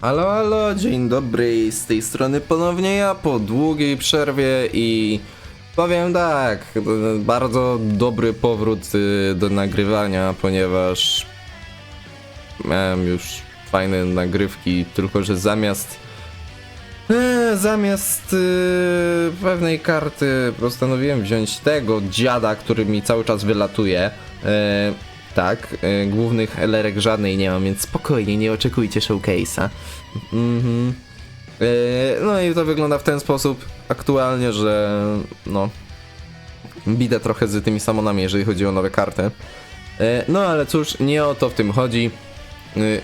Halo, halo, dzień dobry, z tej strony ponownie ja po długiej przerwie i powiem tak, bardzo dobry powrót y, do nagrywania, ponieważ miałem już fajne nagrywki, tylko że zamiast e, zamiast y, pewnej karty postanowiłem wziąć tego dziada, który mi cały czas wylatuje. Tak, e, głównych elerek żadnej nie mam, więc spokojnie, nie oczekujcie showcase'a. Mhm. E, no i to wygląda w ten sposób aktualnie, że no bidę trochę z tymi samonami, jeżeli chodzi o nowe karty. E, No ale cóż, nie o to w tym chodzi.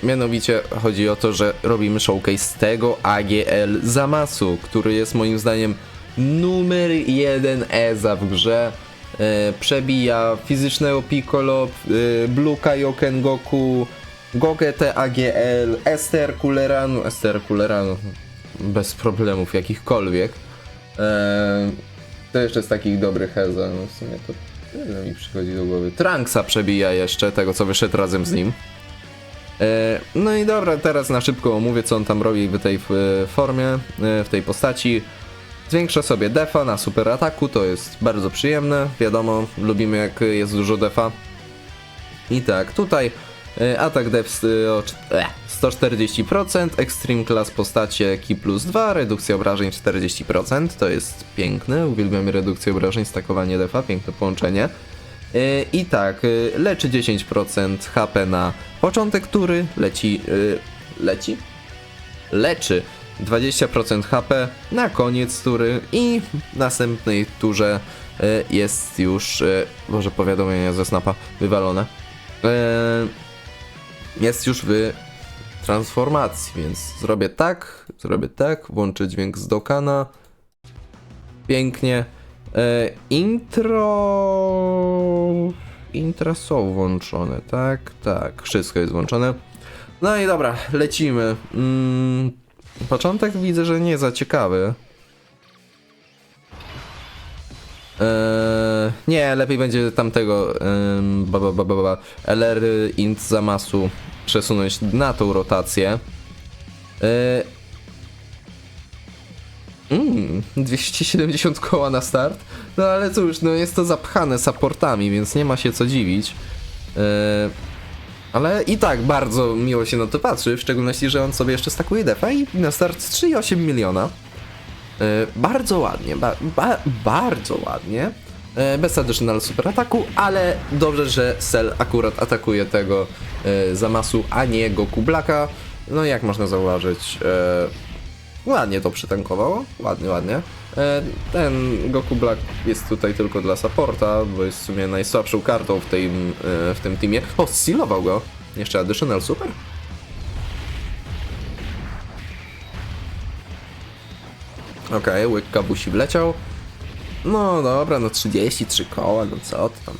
Mianowicie chodzi o to, że robimy showcase tego AGL Zamasu, który jest moim zdaniem numer jeden EZA w grze. E, Przebija fizycznego Piccolo, y, Blue Kaioken Goku, Gogete AGL, Ester Kuleranu, Ester Kuleranu bez problemów jakichkolwiek. E, To jeszcze z takich dobrych EZA, no w sumie to ile mi przychodzi do głowy. Trunksa przebija jeszcze, tego co wyszedł razem z nim. E, No i dobra, teraz na szybko omówię, co on tam robi w tej e, formie, e, w tej postaci. Zwiększa sobie defa na super ataku, to jest bardzo przyjemne. Wiadomo, lubimy jak jest dużo defa. I tak, tutaj e, atak def e, o cz- e, 140%, extreme class postacie ki plus 2, redukcja obrażeń 40%, to jest piękne, uwielbiamy redukcję obrażeń, stakowanie defa, piękne połączenie. I tak, leczy 10% HP na początek tury, leci, leci? Leczy 20% HP na koniec tury i w następnej turze e, jest już, e, może powiadomienia ze snapa wywalone, E, jest już w transformacji, więc zrobię tak, zrobię tak, włączę dźwięk z Dokana, pięknie, intro. Intra są włączone, tak? Tak, wszystko jest włączone. No i dobra, lecimy. Mm, początek widzę, że nie za ciekawy. Eee, nie, lepiej będzie tamtego em, ba, ba, ba, ba, LR int zamasu przesunąć na tą rotację. Eee, Mm, 270 koła na start. No ale cóż, no jest to zapchane supportami, więc nie ma się co dziwić. Yy, ale i tak bardzo miło się na to patrzy, w szczególności, że on sobie jeszcze stakuje defa i na start 3,8 miliona. Yy, bardzo ładnie, ba, ba, bardzo ładnie. Yy, bez additional super ataku, ale dobrze, że Cell akurat atakuje tego yy, Zamasu, a nie Goku Blacka. No jak można zauważyć, yy, Ładnie to przytankowało, ładnie, ładnie. E, Ten Goku Black jest tutaj tylko dla supporta, bo jest w sumie najsłabszą kartą w, tej, w tym teamie. O, sealował go! Jeszcze additional super? Okej, łyk kabusi wleciał. No dobra, no 33 koła, no co to tam.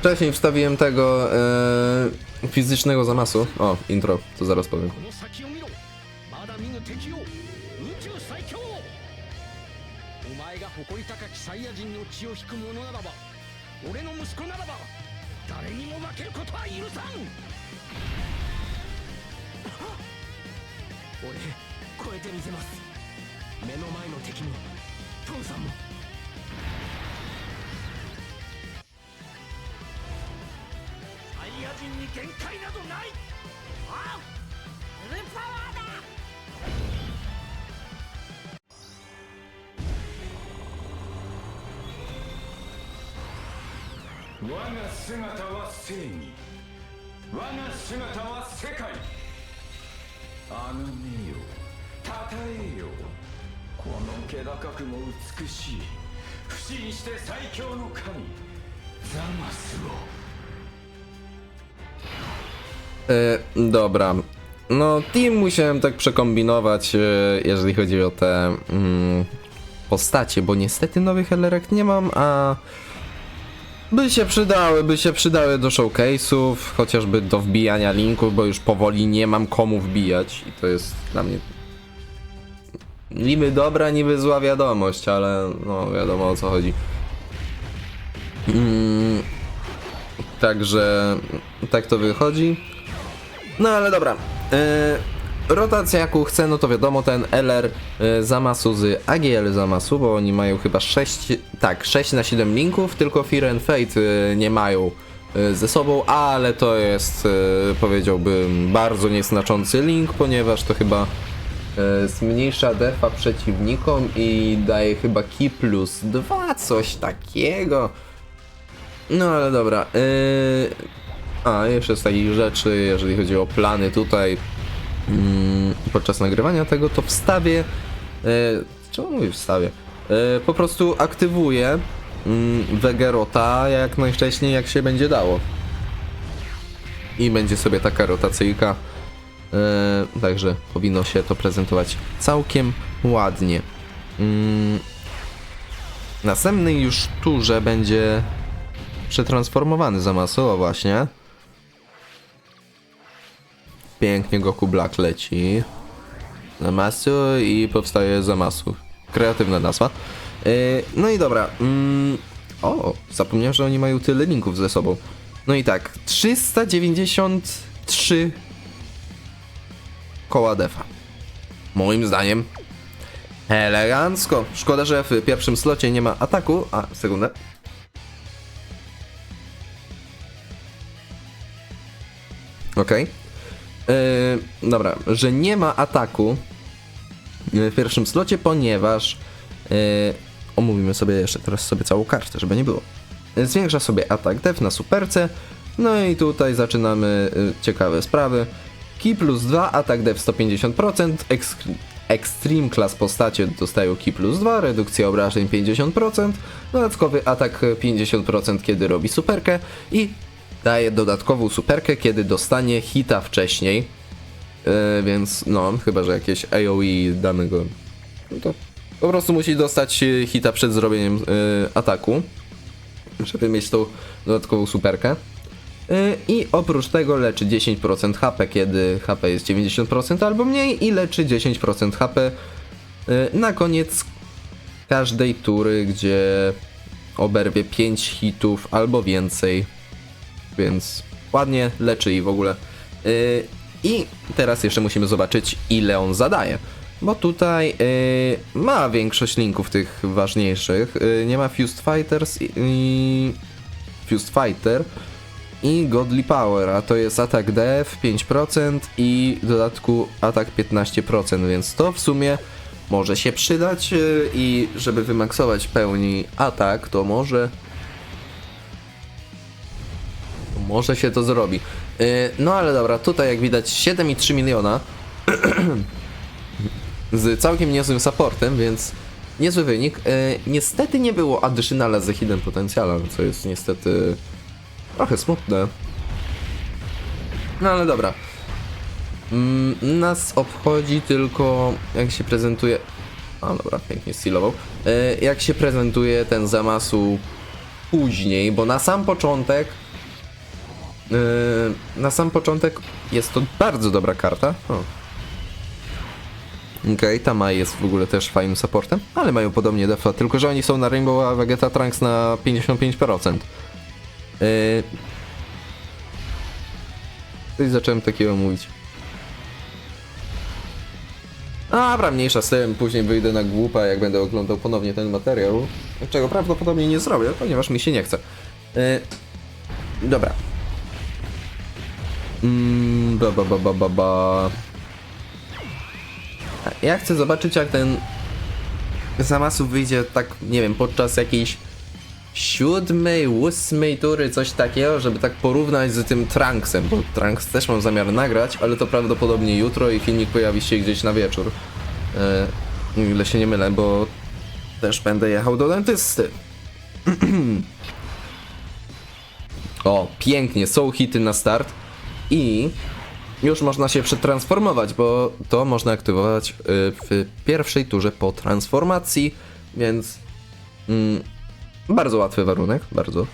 Wcześniej wstawiłem tego e, fizycznego zamasu. O, intro, to zaraz powiem. お前が誇り高きサイヤ人の血を引く者ならば俺の息子ならば誰にも負けることは許さん！俺超えてみせます。目の前の敵も父さんも。サイヤ人に限界などない！あフルパワー我が姿は正義我が姿は世界あがめよたたえよこの気高くも美しい不死にして最強の神ザマスを E, dobra. No, team musiałem tak przekombinować, e, jeżeli chodzi o te mm, postacie, bo niestety nowych LRek nie mam, a by się przydały, by się przydały do showcase'ów, chociażby do wbijania linków, bo już powoli nie mam komu wbijać i to jest dla mnie niby dobra, niby zła wiadomość, ale no wiadomo o co chodzi. Mm, także tak to wychodzi. No ale dobra, Yy, rotacja jaką chcę, no to wiadomo, ten LR yy, Zamasu z AGL Zamasu, bo oni mają chyba 6, tak, 6 na 7 linków, tylko Fear and Fate yy, nie mają yy, ze sobą, ale to jest, powiedziałbym, bardzo nieznaczący link, ponieważ to chyba zmniejsza defa przeciwnikom i daje chyba ki plus 2, coś takiego. No ale dobra. A, jeszcze z takich rzeczy, jeżeli chodzi o plany tutaj podczas nagrywania tego, to wstawię. Yy, czemu mówię wstawię? Yy, po prostu aktywuję mm, Wegerota jak najwcześniej, jak się będzie dało. I będzie sobie taka rotacyjka. Yy, także powinno się to prezentować całkiem ładnie. Mm, następnej już turze będzie przetransformowany Zamasu, o właśnie. Pięknie Goku Black leci. Zamasu i powstaje Zamasu. Kreatywna nazwa. Yy, no i dobra. Mm, o, zapomniałem, że oni mają tyle linków ze sobą. No i tak, 393 koła defa. Moim zdaniem elegancko. Szkoda, że w pierwszym slocie nie ma ataku. A, sekundę. Okej. Yy, dobra, że nie ma ataku yy, w pierwszym slocie, ponieważ yy, omówimy sobie jeszcze teraz sobie całą kartę, żeby nie było. Zwiększa sobie atak def na superce. No i tutaj zaczynamy yy, ciekawe sprawy. Ki plus 2, atak def 150%, ex Extreme Class postacie dostają Ki plus 2, redukcja obrażeń 50%, dodatkowy atak 50% kiedy robi superkę i daje dodatkową superkę, kiedy dostanie hita wcześniej. Yy, więc no, chyba że jakieś AoE danego. No to po prostu musi dostać yy, hita przed zrobieniem yy, ataku, żeby mieć tą dodatkową superkę. I oprócz tego leczy 10% HP, kiedy HP jest 90% albo mniej, i leczy 10% HP na koniec każdej tury, gdzie oberwie 5 hitów albo więcej więc ładnie leczy i w ogóle. Yy, I teraz jeszcze musimy zobaczyć, ile on zadaje. Bo tutaj yy, ma większość linków tych ważniejszych. Yy, nie ma Fused Fighters i, Fused Fighter i Godly Power, a to jest atak DF 5% i w dodatku atak 15%, więc to w sumie może się przydać yy, i żeby wymaksować pełni atak, to może może się to zrobi. Yy, no ale dobra, tutaj jak widać 7,3 miliona z całkiem niezłym supportem, więc niezły wynik. Yy, niestety nie było additionala z hidden potencjala, co jest niestety trochę smutne. No ale dobra. Mm, nas obchodzi tylko jak się prezentuje... A dobra, pięknie stylował. Yy, jak się prezentuje ten Zamasu później, bo na sam początek na sam początek jest to bardzo dobra karta. Okej, okay, ta Mai jest w ogóle też fajnym supportem, ale mają podobnie defa, tylko że oni są na Rainbow, a Vegeta Trunks na 55%. Yy... Coś zacząłem takiego mówić. Dobra, mniejsza z tym, później wyjdę na głupa, jak będę oglądał ponownie ten materiał, czego prawdopodobnie nie zrobię, ponieważ mi się nie chce. Yy... Dobra, Mm, ba, ba, ba, ba, ba, ba. Ja chcę zobaczyć jak ten Zamasu wyjdzie tak, nie wiem, podczas jakiejś siódmej, ósmej tury, coś takiego, żeby tak porównać z tym Trunksem, bo Trunks też mam zamiar nagrać, ale to prawdopodobnie jutro i filmik pojawi się gdzieś na wieczór. E, ile się nie mylę, bo też będę jechał do dentysty. o, pięknie, są hity na start i już można się przetransformować, bo to można aktywować y, w pierwszej turze po transformacji, więc mm, bardzo łatwy warunek, bardzo.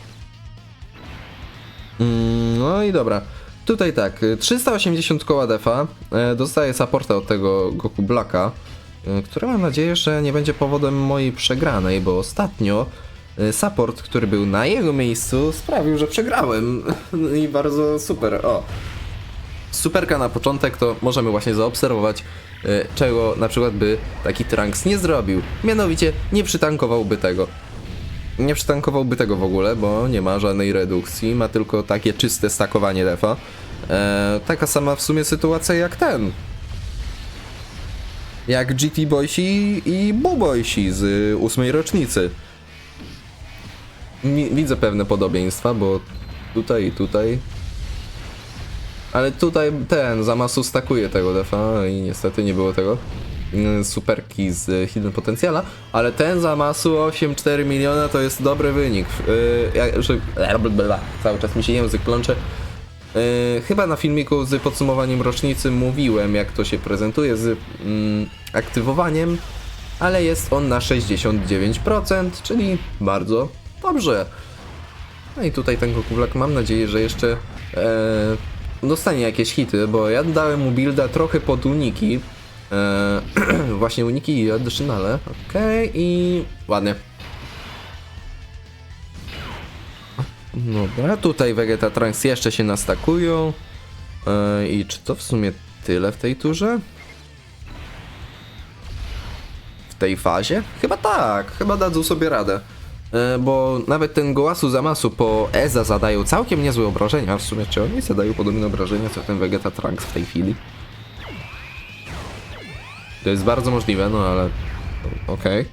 Mm, no i dobra. Tutaj tak, y, 380 koła defa, y, dostaję supporta od tego Goku Blacka, y, który mam nadzieję, że nie będzie powodem mojej przegranej, bo ostatnio y, support, który był na jego miejscu, sprawił, że przegrałem. I bardzo super. O. superka na początek, to możemy właśnie zaobserwować, e, czego na przykład by taki Trunks nie zrobił. Mianowicie nie przytankowałby tego. Nie przytankowałby tego w ogóle, bo nie ma żadnej redukcji, ma tylko takie czyste stakowanie defa. E, taka sama w sumie sytuacja jak ten. Jak GT Boysi i Boo Boysi z ósmej rocznicy. Widzę pewne podobieństwa, bo tutaj i tutaj. Ale tutaj ten Zamasu stakuje tego defa i niestety nie było tego. mm, Superki z Hidden Potencjala, ale ten Zamasu 8,4 miliona to jest dobry wynik. Yy, że, cały czas mi się język plącze. Yy, chyba na filmiku z podsumowaniem rocznicy mówiłem, jak to się prezentuje z mm, aktywowaniem, ale jest on na 69%, czyli bardzo dobrze. No i tutaj ten Gokublak mam nadzieję, że jeszcze e, dostanie jakieś hity, bo ja dałem mu builda trochę pod uniki. E, właśnie uniki i additionale. Okej, i ładnie. Dobra, tutaj Vegeta Trunks jeszcze się nastakują. E, I czy to w sumie tyle w tej turze? W tej fazie? Chyba tak, chyba dadzą sobie radę. E, Bo nawet ten Gołasu Zamasu po Eza zadają całkiem niezłe obrażenia. W sumie czy oni zadają podobne obrażenia co ten Vegeta Trunks w tej chwili? To jest bardzo możliwe, no ale okej.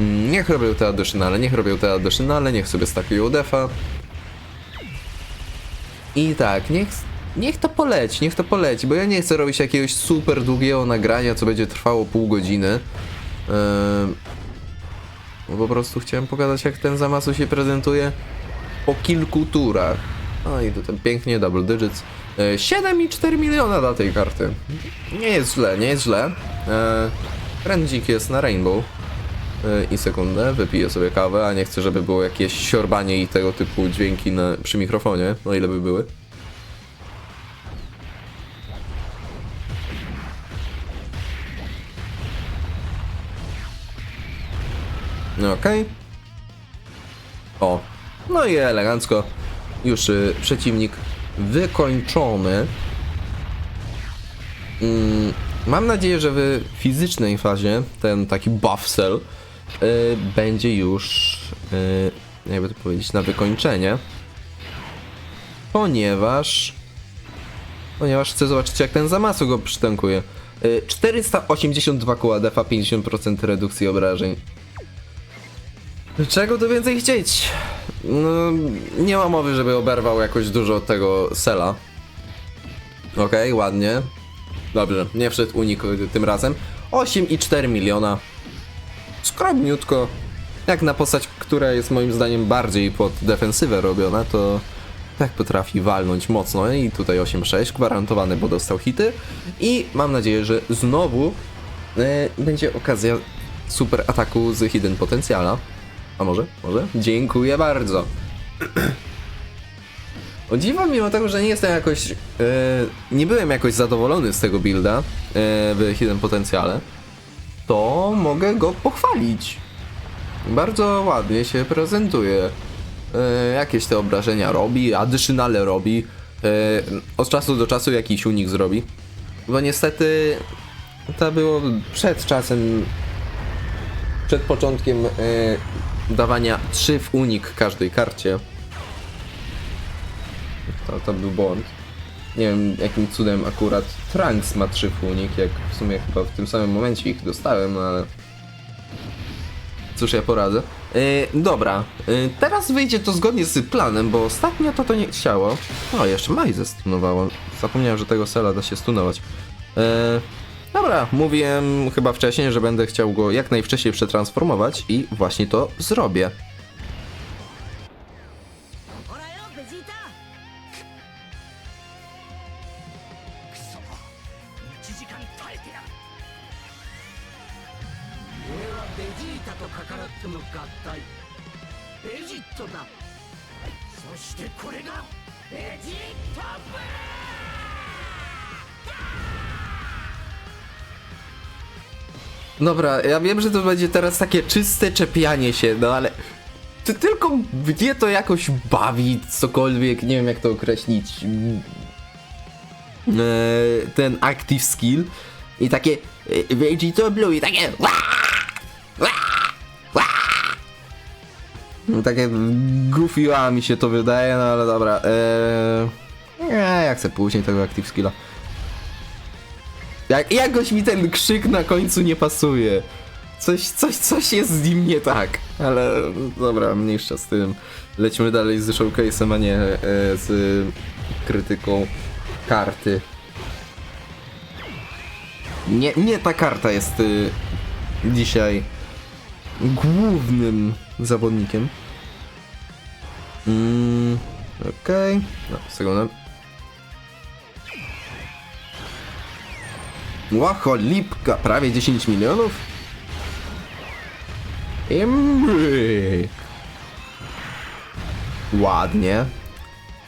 Mm, Niech robią te additionale, niech robią te additionale, niech sobie stakują defa. I tak, niech, niech to poleci, niech to poleci, bo ja nie chcę robić jakiegoś super długiego nagrania, co będzie trwało pół godziny. Ehm, bo po prostu chciałem pokazać, jak ten Zamasu się prezentuje po kilku turach. No i tutaj pięknie, double digits. E, 7,4 miliona dla tej karty. Nie jest źle, nie jest źle. E, Trendzik jest na Rainbow. E, I sekundę, wypiję sobie kawę, a nie chcę, żeby było jakieś siorbanie i tego typu dźwięki na, przy mikrofonie, no ile by były. No okej. O, no i elegancko. Już y, przeciwnik wykończony. Mm, mam nadzieję, że w fizycznej fazie ten taki buff cell y, będzie już, y, jakby to powiedzieć, na wykończenie. Ponieważ, ponieważ chcę zobaczyć jak ten Zamasu go przytankuje. Y, 482 koła defa, 50% redukcji obrażeń. Czego tu więcej chcieć? No, nie ma mowy, żeby oberwał jakoś dużo tego sela. Okej, ładnie. Dobrze, nie wszedł unik tym razem. 8,4 miliona. Skromniutko. Jak na postać, która jest moim zdaniem bardziej pod defensywę robiona, to tak potrafi walnąć mocno. I tutaj 8,6 gwarantowany, bo dostał hity. I mam nadzieję, że znowu e, będzie okazja super ataku z Hidden Potencjala. A może? Może? Dziękuję bardzo. O dziwo, mimo tego, że nie jestem jakoś. e, nie byłem jakoś zadowolony z tego builda e, w Hidden Potencjale, to mogę go pochwalić. Bardzo ładnie się prezentuje. E, jakieś te obrażenia robi, additionale robi. E, od czasu do czasu jakiś unik zrobi. Bo niestety to było przed czasem przed początkiem e, dawania 3 w unik każdej karcie. To, to był błąd. Nie wiem jakim cudem akurat Trunks ma 3 w unik, jak w sumie chyba w tym samym momencie ich dostałem, no ale... Cóż ja poradzę. E, dobra, e, teraz wyjdzie to zgodnie z planem, bo ostatnio to to nie chciało. O, jeszcze Maj zestunowało. Zapomniałem, że tego sela da się stunować. E, Dobra, mówiłem chyba wcześniej, że będę chciał go jak najwcześniej przetransformować i właśnie to zrobię. Dobra, ja wiem, że to będzie teraz takie czyste czepianie się, no ale... Ty tylko mnie to jakoś bawi, cokolwiek, nie wiem jak to określić. e, ten active skill i takie e, Vegito Blue i takie! No, Takie goofiła mi się to wydaje, no ale dobra. Eee, nie, jak chcę później tego active skilla. Jak, jakoś mi ten krzyk na końcu nie pasuje. Coś, coś, coś jest z nim nie tak. Ale dobra, mniejsza z tym. Lećmy dalej z showcase'em, a nie e, z krytyką karty. Nie, nie ta karta jest y, dzisiaj głównym zawodnikiem. Mm, Okej. No, sekundę. Łacho, lipka, prawie 10 milionów? Imry. Ładnie.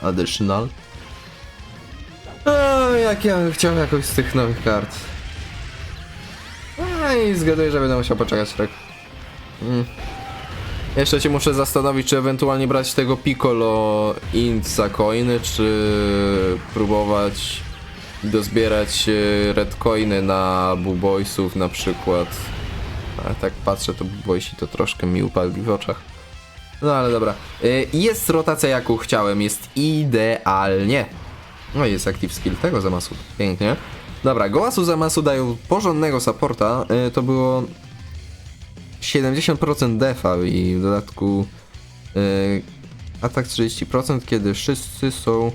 Additional. O, jak ja bym chciał jakąś z tych nowych kart. A i zgaduję, że będę musiał poczekać rok. Mm. Jeszcze się muszę zastanowić, czy ewentualnie brać tego Piccolo Int za coiny, czy próbować dozbierać e, red coiny na Buboysów na przykład. Ale tak patrzę, to Buboysi to troszkę mi upadli w oczach. No ale dobra. E, Jest rotacja jaką chciałem, jest idealnie. No jest active skill tego zamasu. Pięknie. Dobra, Gołasu zamasu dają porządnego supporta. E, To było 70% defa i w dodatku atak 30%, kiedy wszyscy są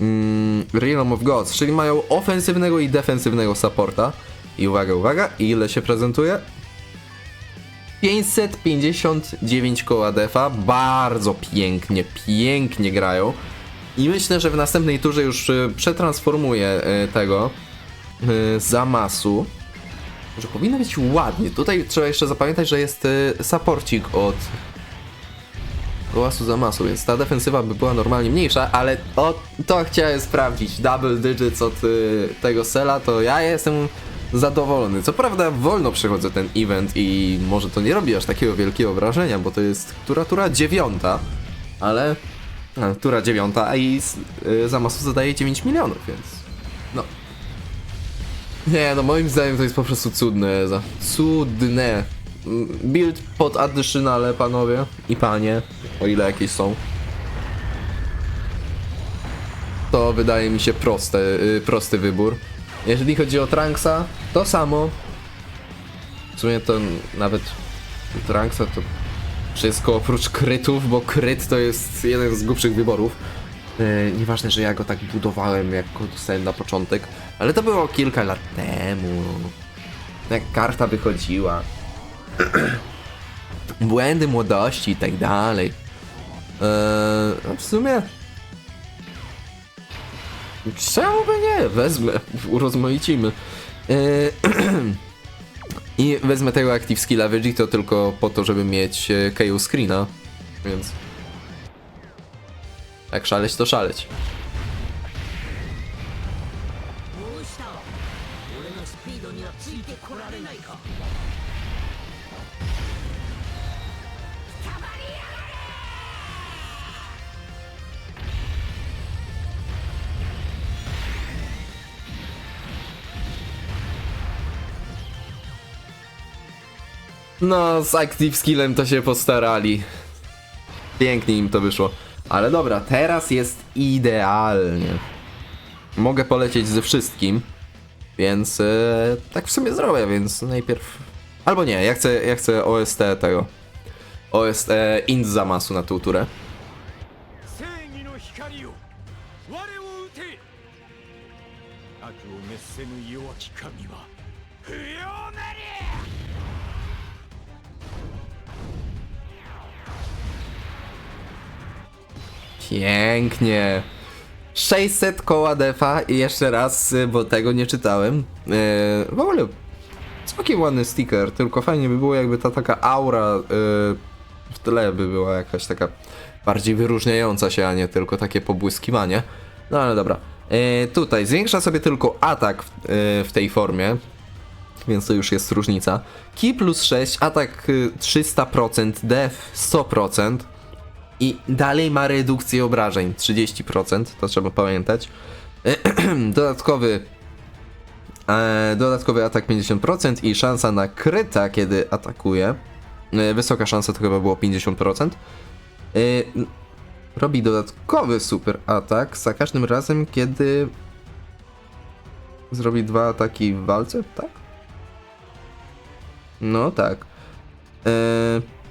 mm, Realm of Gods, czyli mają ofensywnego i defensywnego supporta. I uwaga, uwaga, ile się prezentuje? 559 koła defa, bardzo pięknie, pięknie grają. I myślę, że w następnej turze już y, przetransformuję y, tego y, Zamasu. Że powinno być ładnie. Tutaj trzeba jeszcze zapamiętać, że jest y, supporcik od Gołasu Zamasu, więc ta defensywa by była normalnie mniejsza, ale o, to chciałem sprawdzić. Double digits od y, tego Sela, to ja jestem zadowolony. Co prawda wolno przechodzę ten event i może to nie robi aż takiego wielkiego wrażenia, bo to jest która tura dziewiąta, ale a, tura dziewiąta, a i y, Zamasu zadaje 9 milionów, więc no. Nie, no moim zdaniem to jest po prostu cudne, za cudne. Build pod additionale, panowie i panie, o ile jakieś są. To wydaje mi się proste, y, prosty wybór. Jeżeli chodzi o Tranksa, to samo. W sumie to nawet Tranksa to wszystko oprócz krytów, bo kryt to jest jeden z głupszych wyborów. Yy, nieważne, że ja go tak budowałem, jak go dostałem na początek, ale to było kilka lat temu. Jak karta wychodziła. Błędy młodości i tak dalej. Eee, a w sumie. Czemu by nie? Wezmę, urozmaicimy. Eee, I wezmę tego Active Skilla Vegito tylko po to, żeby mieć e, KO Screena, więc... Jak szaleć, to szaleć. No, z Active Skillem to się postarali. Pięknie im to wyszło. Ale dobra, teraz jest idealnie. Mogę polecieć ze wszystkim, więc e, tak w sumie zrobię, więc najpierw... Albo nie, ja chcę, ja chcę OST tego. OST Int Zamasu na tą turę. Pięknie. 600 koła defa i jeszcze raz, y, bo tego nie czytałem. Yy, w ogóle całkiem ładny sticker, tylko fajnie by było jakby ta taka aura yy, w tle by była jakaś taka bardziej wyróżniająca się, a nie tylko takie pobłyskiwanie. No ale dobra. Yy, tutaj zwiększa sobie tylko atak w, yy, w tej formie, więc to już jest różnica. Ki plus 6, atak y, 300%, def 100%. I dalej ma redukcję obrażeń 30%, to trzeba pamiętać. dodatkowy e, dodatkowy atak 50% i szansa na kryta, kiedy atakuje. E, wysoka szansa to chyba było 50%. E, robi dodatkowy super atak za każdym razem, kiedy zrobi dwa ataki w walce, tak? No tak. E,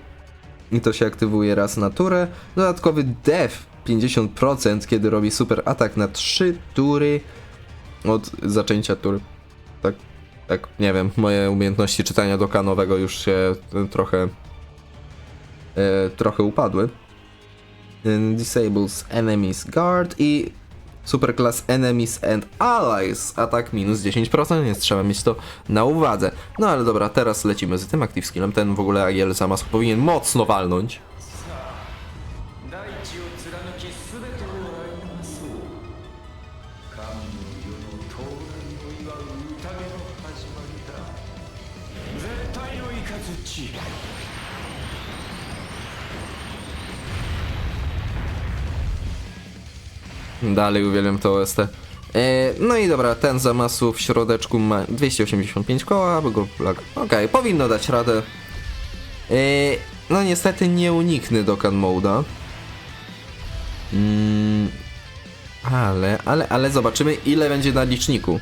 I to się aktywuje raz na turę. Dodatkowy def 50%, kiedy robi super atak na 3 tury od zaczęcia tury. Tak, tak, nie wiem, moje umiejętności czytania dokanowego już się e, trochę e, trochę upadły. Disables enemies guard i Superclass Enemies and Allies atak minus 10%, więc trzeba mieć to na uwadze. No ale dobra, teraz lecimy z tym Active Skillem. Ten w ogóle Agiel Zamasu powinien mocno walnąć. Dalej uwielbiam to OST. E, no i dobra, ten Zamasu w środeczku ma 285 koła, bo go lag. Okej, powinno dać radę. E, no niestety nie uniknę Dokkan Moda. Mm, ale, ale, ale zobaczymy ile będzie na liczniku.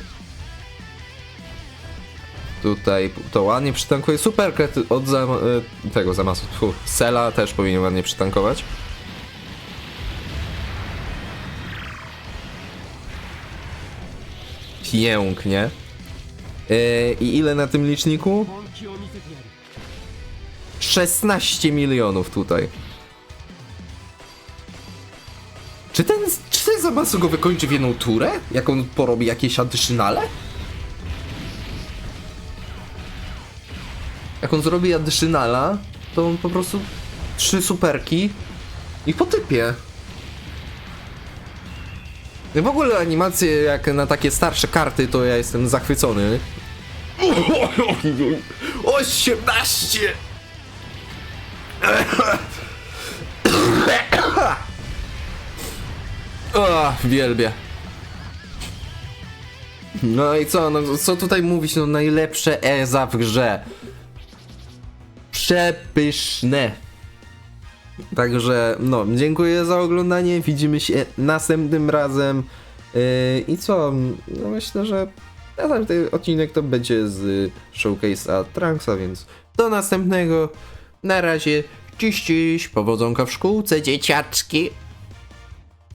Tutaj to ładnie przytankuje. Super od zam, e, tego Zamasu. Tfu, Sela też powinien ładnie przytankować. Pięknie. Yy, I ile na tym liczniku? 16 milionów tutaj. Czy ten, czy ten Zamasu go wykończy w jedną turę? Jak on porobi jakieś addyczynale? Jak on zrobi addyczynala, to on po prostu trzy superki i po typie. W ogóle animacje jak na takie starsze karty, to ja jestem zachwycony. 18! O, wielbię. No i co, no co tutaj mówić, no najlepsze EZA w grze. Przepyszne. Także, no, dziękuję za oglądanie. Widzimy się następnym razem. Yy, I co? No myślę, że następny odcinek to będzie z Showcase'a Trunksa, więc do następnego. Na razie. Dziś, dziś. Powodzonka w szkółce, dzieciaczki.